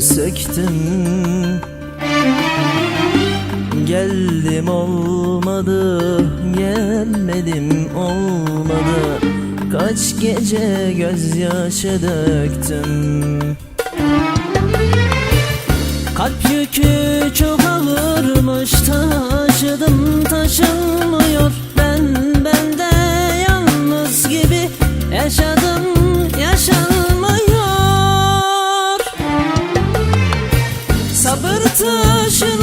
döktüm Geldim olmadı Gelmedim olmadı. Kaç gece gözyaşı döktüm. Kalp yükü çok ağırmış Taşıdım taşınmıyor. Ben bende yalnız gibi Yaşadım yaşanmıyor Sabır taşına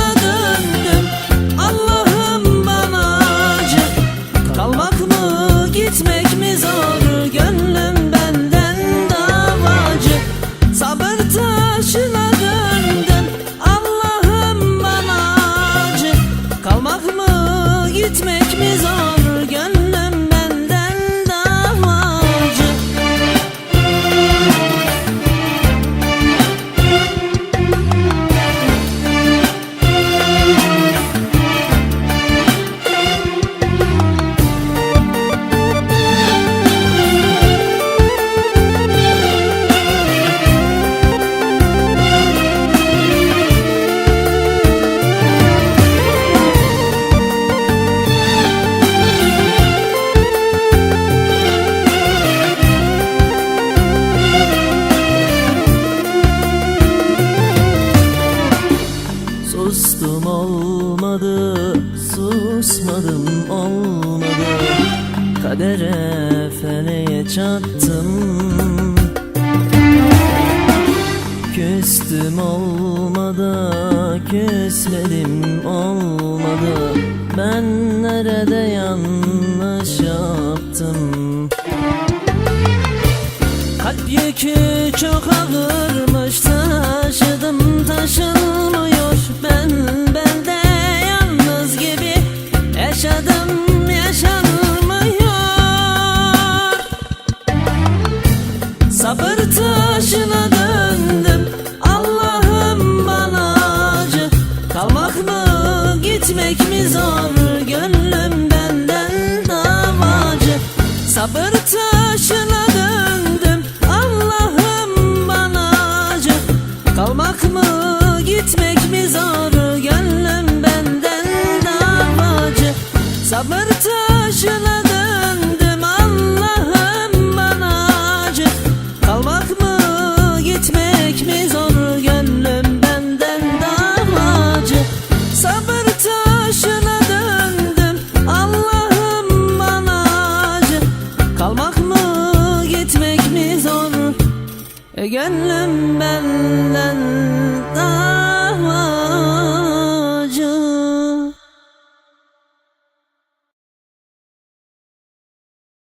Sustum olmadı, susmadım olmadı. Kadere feleğe çattım. Küstüm olmadı, küsmedim olmadı. Ben nerede yanlış yaptım? Kalp yükü çok ağırmış gitmek mi zor? Gönlüm benden davacı. Sabır taşına döndüm. Allah'ım bana acı. Kalmak mı gitmek mi zor Gönlüm ben